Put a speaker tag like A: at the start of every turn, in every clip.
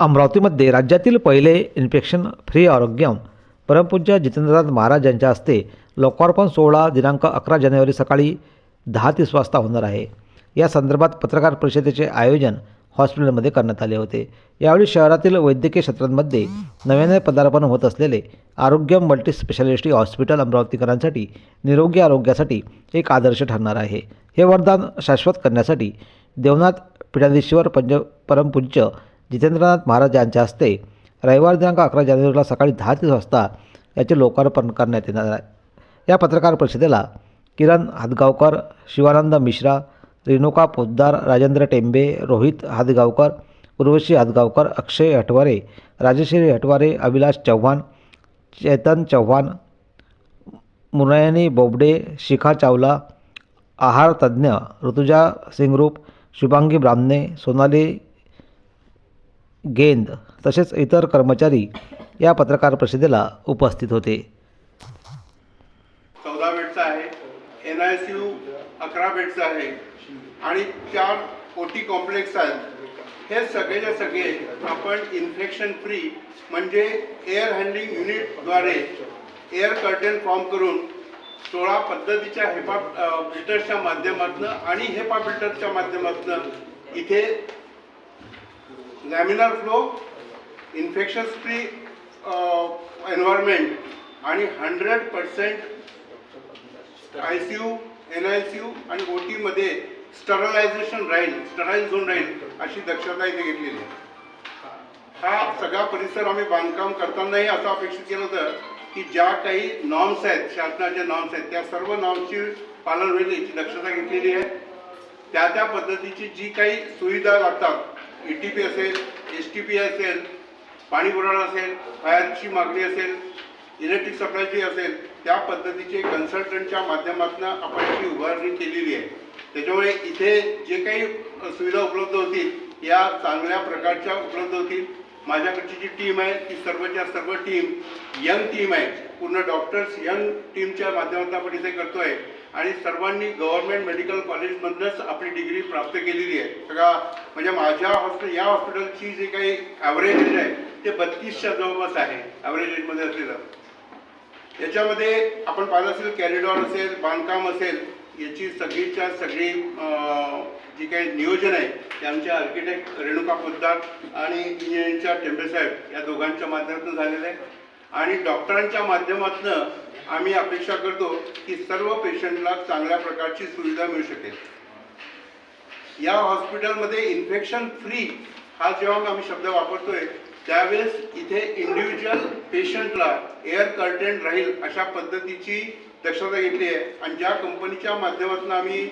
A: अमरावतीमध्ये राज्यातील पहिले इन्फेक्शन फ्री आरोग्यम परमपूज्य जितेंद्रनाथ महाराज यांच्या हस्ते लोकार्पण सोहळा दिनांक अकरा जानेवारी सकाळी दहा तीस वाजता होणार आहे. या संदर्भात पत्रकार परिषदेचे आयोजन हॉस्पिटलमध्ये करण्यात आले होते. यावेळी शहरातील वैद्यकीय क्षेत्रांमध्ये नव्याने पदार्पण होत असलेले आरोग्य मल्टी स्पेशालिटी हॉस्पिटल अमरावतीकरांसाठी निरोगी आरोग्यासाठी एक आदर्श ठरणार आहे. हे वरदान शाश्वत करण्यासाठी देवनाथ पीठाधीश्वर पंच परमपूज्य जितेंद्रनाथ महाराज यांच्या हस्ते रविवार दिनांक अकरा जानेवारीला सकाळी दहा तीस वाजता याचे लोकार्पण करण्यात येणार आहे. या पत्रकार परिषदेला किरण हादगावकर शिवानंद मिश्रा रेणुका पोद्दार राजेंद्र टेंबे रोहित हादगावकर उर्वशी हादगावकर अक्षय हटवारे राजेश्वरी हटवारे अभिलाष चव्हाण चेतन चव्हाण मुनयनी बोबडे शिखा चावला आहार तज्ज्ञ ऋतुजा सिंगरूप शुभांगी ब्राह्मणे सोनाली गेंद तसेच इतर कर्मचारी या पत्रकार परिषदेला उपस्थित होते.
B: चौदा बेडचा आहे. एन आय सी यू अकरा बेडचा आहे. आणि चार कोटी कॉम्प्लेक्स आहेत. हे सगळेच्या सगळे आपण इन्फेक्शन फ्री म्हणजे एअर हँडलिंग युनिटद्वारे एअर कर्टन फॉर्म करून सोळा पद्धतीच्या हेपा फिल्टर्सच्या माध्यमातून आणि हेपा फिल्टरच्या माध्यमातून इथे laminar flow infection free environment आणि hundred percent I C U N I C U आणि ओ टीमध्ये स्टरलायझेशन राहील स्टराईल झोन राहील अशी दक्षता इथे घेतलेली आहे. हा सगळा परिसर आम्ही बांधकाम करतानाही असं अपेक्षित केलं होतं की ज्या काही नॉर्म्स आहेत शासनाच्या नॉर्म्स आहेत त्या सर्व नॉर्म्सची पालन होईल याची दक्षता घेतलेली आहे. त्या त्या पद्धतीची जी काही सुविधा लागतात ई टी पी असेल एस टी पी असेल पाणी पुरवठा असेल फायरची मागणी असेल इलेक्ट्रिक सप्लायची असेल त्या पद्धतीचे कन्सल्टंटच्या माध्यमातून आपण याची उभारणी केलेली आहे. त्याच्यामुळे इथे जे काही सुविधा उपलब्ध होतील या चांगल्या प्रकारच्या उपलब्ध होतील. माझ्याकडची जी टीम आहे ती सर्वच्या सर्व टीम यंग टीम आहे. पूर्ण डॉक्टर्स यंग टीमच्या माध्यमातून आपण इथे करतो आहे आणि सर्वांनी गव्हर्नमेंट मेडिकल कॉलेजमधनंच आपली डिग्री प्राप्त केलेली आहे. सगळा म्हणजे माझ्या हॉस्पिटल या हॉस्पिटलची जी काही ॲव्हरेज एज आहे ते बत्तीसच्या जवळपास आहे ॲव्हरेज एजमध्ये असलेलं. याच्यामध्ये आपण पाहिलं असेल कॅरिडॉर असेल बांधकाम असेल याची सगळीच्या सगळी जी काही नियोजन आहे ते आमच्या आर्किटेक्ट रेणुका पोद्दार आणि इंजिनिअरिंगच्या टेंबे साहेब या दोघांच्या माध्यमातून झालेलं आहे. आणि डॉक्टरांच्या माध्यमातून आम्ही अपेक्षा करतो की सर्व पेशंटला चांगल्या प्रकारची सुविधा मिळू शकेल. या हॉस्पिटलमध्ये इन्फेक्शन फ्री हा जेव्हा आम्ही शब्द वापरतोय त्यावेळेस इथे इंडिव्हिज्युअल पेशंटला एअर कर्टेन राहील अशा पद्धतीची दक्षता घेतली आहे. आणि ज्या कंपनीच्या माध्यमातून आम्ही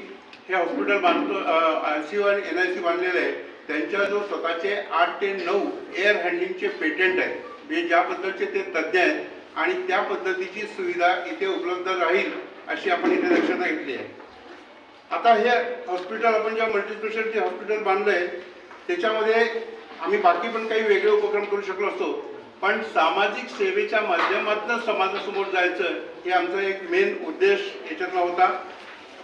B: हे हॉस्पिटल बांधतो आय सी यू आणि एन आय सी बांधलेलं आहे त्यांच्या जो स्वतःचे आठ ते नऊ एअर हँडलिंगचे पेटंट आहेत म्हणजे ज्याबद्दलचे ते तज्ज्ञ आहेत आणि त्या पद्धतीची सुविधा इथे उपलब्ध राहील अशी आपण इथे दक्षता घेतली आहे. आता हे हॉस्पिटल आपण ज्या मल्टीस्पेशालिटी हॉस्पिटल बांधलं आहे त्याच्यामध्ये आम्ही बाकी पण काही वेगळे उपक्रम करू शकलो असतो. पण सामाजिक सेवेच्या माध्यमातून समाजासमोर जायचं हे आमचा एक मेन उद्देश याच्यातला होता.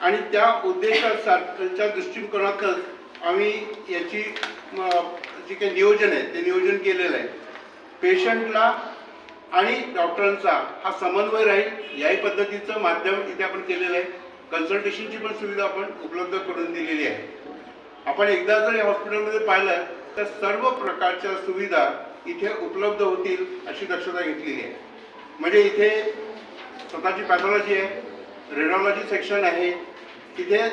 B: आणि त्या उद्देशाच्या दृष्टिकोनातच आम्ही याची जे काही नियोजन आहे ते नियोजन केलेलं आहे. पेशंटला आणि डॉक्टरांचा हा समन्वय राहील. याही पद्धतीचं माध्यम इथे आपण केलेलं आहे. कन्सल्टेशनची पण सुविधा आपण उपलब्ध करून दिलेली आहे. आपण एकदा जर या हॉस्पिटलमध्ये पाहिलं तर सर्व प्रकारच्या सुविधा इथे उपलब्ध होतील अशी दक्षता घेतलेली आहे. म्हणजे इथे स्वतःची पॅथॉलॉजी आहे रेडिओलॉजी सेक्शन आहे. तिथे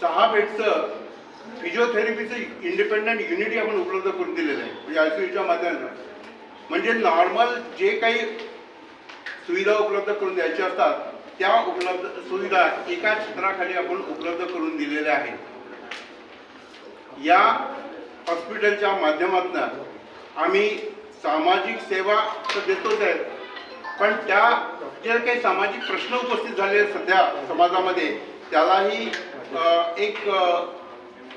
B: सहा बेडचं फिजिओथेरपीचं इंडिपेंडंट युनिटी आपण उपलब्ध करून दिलेलं आहे म्हणजे आय सी यूच्या माध्यमातून. म्हणजे नॉर्मल जे काही सुविधा उपलब्ध करून द्यायच्या असतात त्या उपलब्ध सुविधा एका छत्राखाली आपण उपलब्ध करून दिलेल्या आहेत. या हॉस्पिटलच्या माध्यमातून आम्ही सामाजिक सेवा तर देतोच आहे पण त्या जे काही सामाजिक प्रश्न उपस्थित झाले आहेत सध्या समाजामध्ये त्यालाही एक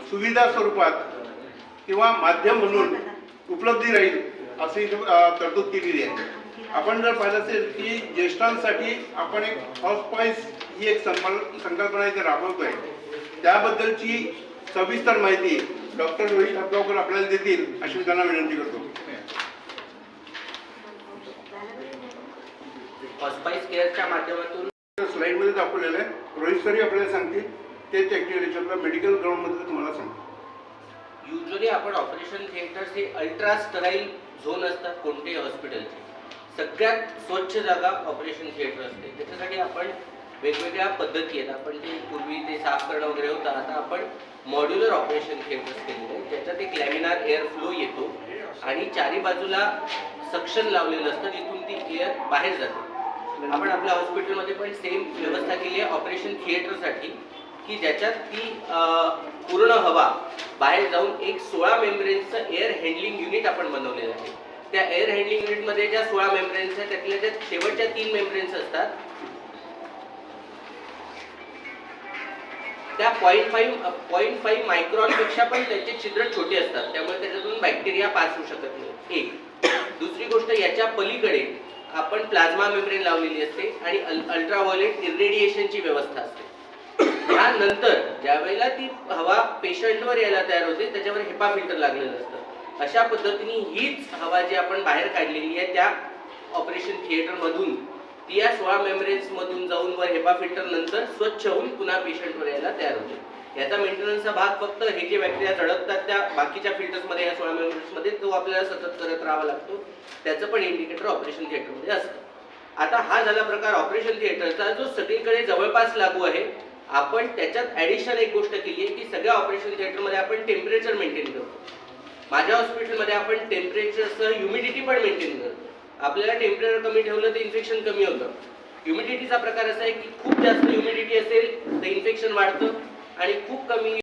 B: सुविधा स्वरूपात किंवा माध्यम म्हणून उपलब्धी राहील अशी तरतूद केलेली आहे. आपण जर पाहिलं असेल की ज्येष्ठांसाठी आपण एक हाऊस पॉईस ही एक संकल्प संकल्पना इथे राबवतोय. त्याबद्दलची सविस्तर माहिती डॉक्टर रोहित हप्गावकर आपल्याला देतील अशी त्यांना विनंती करतो.
C: हॉस्पाईस केअरच्या माध्यमातून
B: स्लाईडमध्ये दाखवलेलं आहे. रोहित सरी आपल्याला सांगतील. तेच ॲक्टिव्हिटीला मेडिकल ग्राउंडमध्ये तुम्हाला सांगतो.
C: युजली आपण ऑपरेशन थिएटर्स हे अल्ट्रा स्टराईल झोन असतात कोणत्याही हॉस्पिटलचे सगळ्यात स्वच्छ जागा ऑपरेशन थिएटर असते. त्याच्यासाठी आपण वेगवेगळ्या पद्धती आहेत. आपण ते पूर्वी ते साफ करणं वगैरे होतं आता आपण मॉड्युलर ऑपरेशन थिएटर्स केलेले आहेत. ज्याच्यात एक लॅमिनार एअर फ्लो येतो आणि चारी बाजूला सक्शन लावलेलं असतं जिथून ती एअर बाहेर जाते. आपण आपल्या हॉस्पिटलमध्ये पण सेम व्यवस्था केली आहे ऑपरेशन थिएटरसाठी की ज्याच्यात ती पूर्ण हवा बाहेर जाऊन एक सोळा मेम्ब्रेनचं एअर हँडलिंग युनिट आपण बनवलेलं आहे. त्या एअर हँडलिंग युनिटमध्ये ज्या सोळा मेम्ब्रेन्स आहेत त्यातल्या ज्या शेवटच्या तीन मेम्ब्रेन्स असतात त्या पॉईंट फाईव्ह पॉईंट फाईव्ह मायक्रॉनपेक्षा पण त्याचे छिद्र छोटे असतात. त्यामुळे त्याच्यातून बॅक्टेरिया पास होऊ शकत नाही. एक. दुसरी गोष्ट याच्या पलीकडे आपण प्लाझ्मा मेम्ब्रेन लावलेली असते आणि अल्ट्राव्हायोलेट इरेडिएशनची व्यवस्था असते. त्यानंतर ज्यावेळेला ती हवा पेशंटवर यायला तयार होते त्याच्यावर हेपा फिल्टर लागलेलं असतं. अशा पद्धतीने हीच हवा जी आपण बाहेर काढलेली आहे त्या ऑपरेशन थिएटरमधून ती या सोळा मेम्ब्रेन्स मधून जाऊन वर हेपा फिल्टर नंतर स्वच्छ होऊन पुन्हा पेशंटवर यायला तयार होते. याचा मेंटेनन्सचा भाग फक्त हे जे बॅक्टेरिया झडकतात त्या बाकीच्या फिल्टर्समध्ये या सोळा मेम्ब्रेन्समध्ये तो आपल्याला सतत करत राहावा लागतो. त्याचं पण इंडिकेटर ऑपरेशन थिएटरमध्ये असतं. आता हा झाला प्रकार ऑपरेशन थिएटरचा जो सगळीकडे जवळपास लागू आहे आपण त्याच्यात ॲडिशनल एक गोष्ट केली आहे की सगळ्या ऑपरेशन थिएटरमध्ये आपण टेम्परेचर मेंटेन करतो. माझ्या हॉस्पिटलमध्ये आपण टेम्परेचरसह ह्युमिडिटी पण मेंटेन करतो. आपल्याला टेम्परेचर कमी ठेवलं तर इन्फेक्शन कमी होतं. ह्युमिडिटीचा प्रकार असा आहे की खूप जास्त ह्युमिडिटी असेल तर इन्फेक्शन वाढतं आणि खूप कमी